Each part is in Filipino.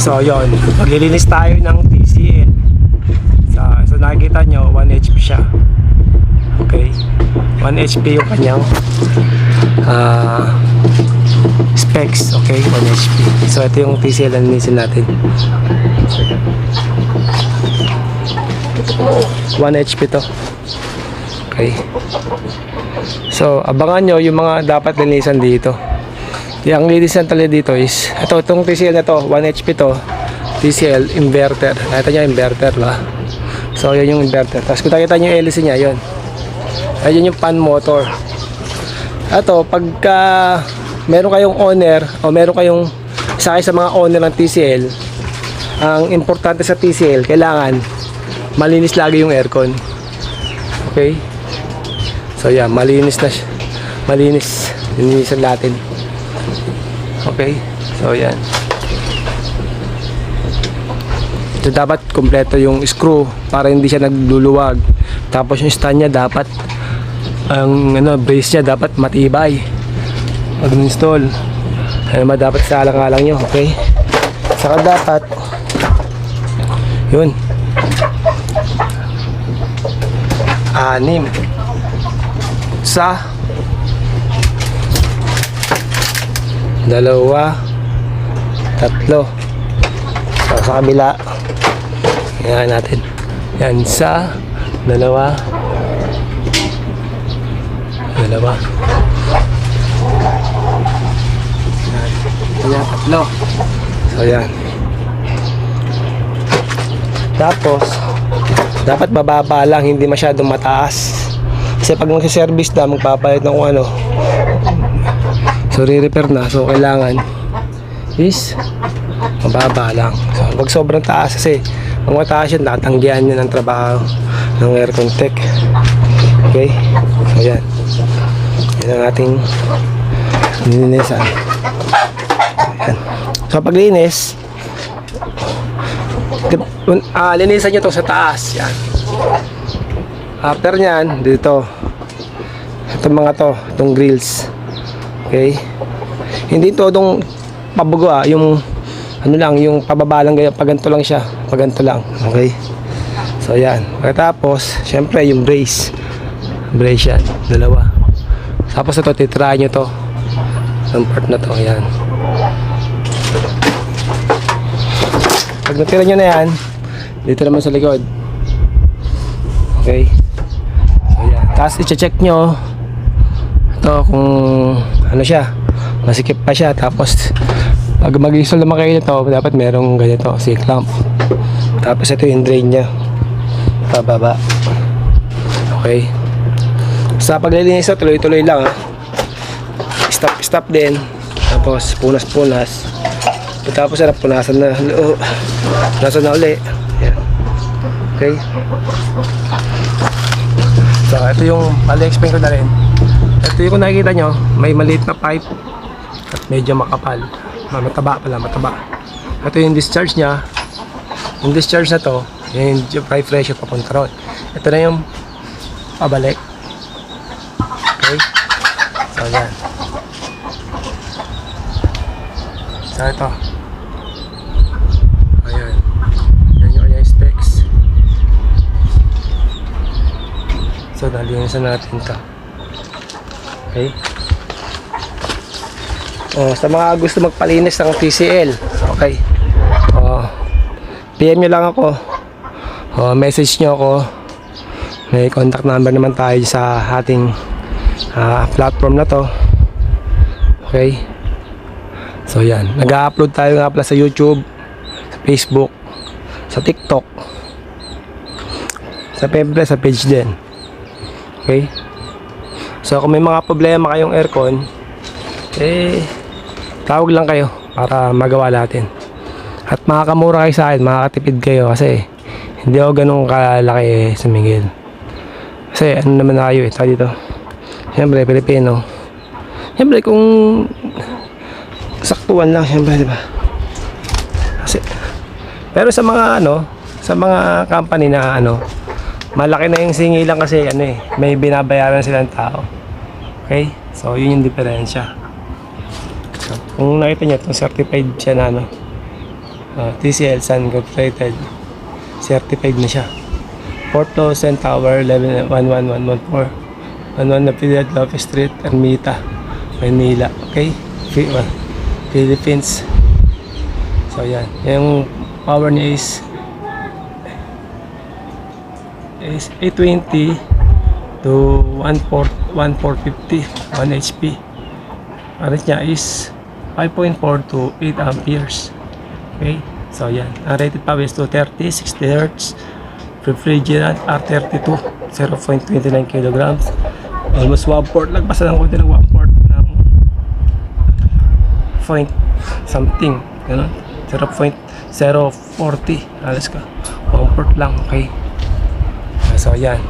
So, yon Maglilinis tayo ng TCL. So, so nakikita nyo, 1 HP siya. Okay. 1 HP yung kanyang ah specs. Okay, 1 HP. So, ito yung TCL na linisin natin. 1 HP to. Okay. So, abangan nyo yung mga dapat linisan dito. Yung linisan talaga dito is, ito, itong TCL na to, 1 HP to, TCL inverter. Nakita nyo inverter ba? So, yun yung inverter. Tapos kung nakita nyo yung LC niya, yun. Ayun yung pan motor. Ito, pagka meron kayong owner o meron kayong kayo sa mga owner ng TCL, ang importante sa TCL, kailangan malinis lagi yung aircon. Okay? So yeah, malinis na siya. Malinis. Linisan natin. Okay? So yan. Ito dapat kompleto yung screw para hindi siya nagluluwag. Tapos yung stand niya dapat ang ano, brace niya dapat matibay. Pag install ano ba dapat sa alang-alang nyo, okay? Saka dapat yun anim sa dalawa. Tatlo. So, sa kabila. Yan natin. Yan sa dalawa. Dalawa. Yan. Tatlo. So yan. Tapos dapat bababa lang, hindi masyadong mataas. Kasi pag magsa-service na, magpapalit ng ano. So, re-repair na. So, kailangan is mababa lang. So, wag sobrang taas kasi pag mataas yun, tatanggihan yun ng trabaho ng aircon tech. Okay? So, yan. Yan ang ating nilinisan. Yan. So, paglinis, ah linisan nyo to sa taas yan after nyan dito itong mga to itong grills okay? Hindi to itong pabugo ah. Yung ano lang yung pababa lang ganyan paganto lang siya. Paganto lang. Okay? So yan. Pagkatapos syempre yung brace. Brace yan. Dalawa. Tapos ito titry nyo to. Ang part na to. Yan Pag natira nyo na yan, dito naman sa likod. Okay. So yan. Tapos i-check nyo ito kung ano siya. Masikip pa siya. Tapos pag mag-install naman kayo nito, dapat merong ganito, si clamp. Tapos ito yung drain niya. Pababa. Okay. Sa paglilinis ito, tuloy-tuloy lang ha. Stop, stop din. Tapos punas-punas. Tapos sarap punasan na. Oh, punasan na uli. Yan. Okay. So, ito yung pali-explain ko na rin. Ito yung nakikita nyo, may maliit na pipe at medyo makapal. Ma- Mataba pala, mataba. Ito yung discharge niya. Yung discharge na to, yung pipe pressure papunta ron. Ito na yung pabalik. Okay? So, yan. So, ito. Ayan. Yan yung kanyang specs. So, nalinisan natin ito. Okay. Oh, sa mga gusto magpalinis ng TCL. Okay. Oh, PM nyo lang ako. Oh, message nyo ako. May contact number naman tayo sa ating ah, platform na to. Okay. So yan, nag-upload tayo nga pala sa YouTube, sa Facebook, sa TikTok, sa Pemple, sa page din. Okay? So kung may mga problema kayong aircon, eh, tawag lang kayo para magawa natin. At makakamura kayo sa akin, makakatipid kayo kasi hindi ako ganun kalaki sumingil. Kasi ano naman na kayo eh, tayo dito. Siyempre, Pilipino. Siyempre, kung saktuan lang syempre di ba kasi pero sa mga ano sa mga company na ano malaki na yung singi lang kasi ano eh may binabayaran silang tao okay so yun yung diferensya so, kung nakita niyo itong certified siya na ano Ah, TCL Sun Incorporated. Certified na siya. 4,000 Tower 11114. 11 na Piedad Lopez Street, Ermita, Manila. Okay? Ah, Philippines. So yan. Yung power niya is is 820 to 14 1450 1 HP. Current niya is 5.4 to 8 amperes. Okay? So yan. Ang rated power is 230, 60 Hz. Refrigerant R32, 0.29 kilograms. Almost 1 port. Lagpasan lang ko din ng 1 port ng point something. Ganun. 0.040. Alas ka. 1 port lang. Okay? So yan.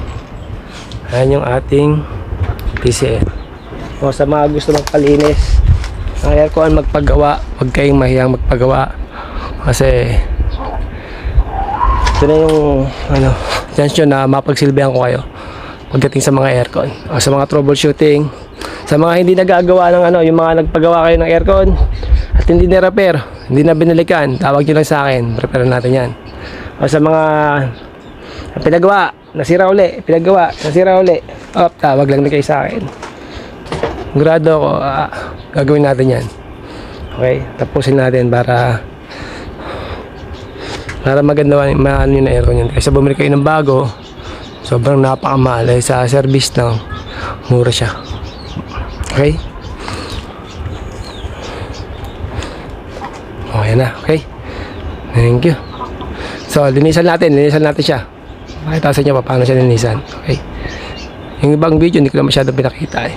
Ayan yung ating PCN. O sa mga gusto magpalinis ng aircon magpagawa, huwag kayong mahiyang magpagawa. Kasi ito na yung ano, chance nyo na mapagsilbihan ko kayo pagdating sa mga aircon. O sa mga troubleshooting, sa mga hindi nagagawa ng ano, yung mga nagpagawa kayo ng aircon at hindi na repair, hindi na binalikan, tawag nyo lang sa akin, repair natin yan. O sa mga pinagawa, nasira uli, pinagawa, nasira uli, op, tawag lang na kayo sa akin. Grado ako, ah, gagawin natin yan. Okay, tapusin natin para para maganda maano yung aircon yan. Kasi bumili kayo ng bago, sobrang napakamahal. Eh, sa service lang, mura siya. Okay? Okay na, okay? Thank you. So, linisan natin, linisan natin siya. Makita sa inyo pa paano siya linisan. Okay? Yung ibang video, hindi ko na masyadong pinakita eh.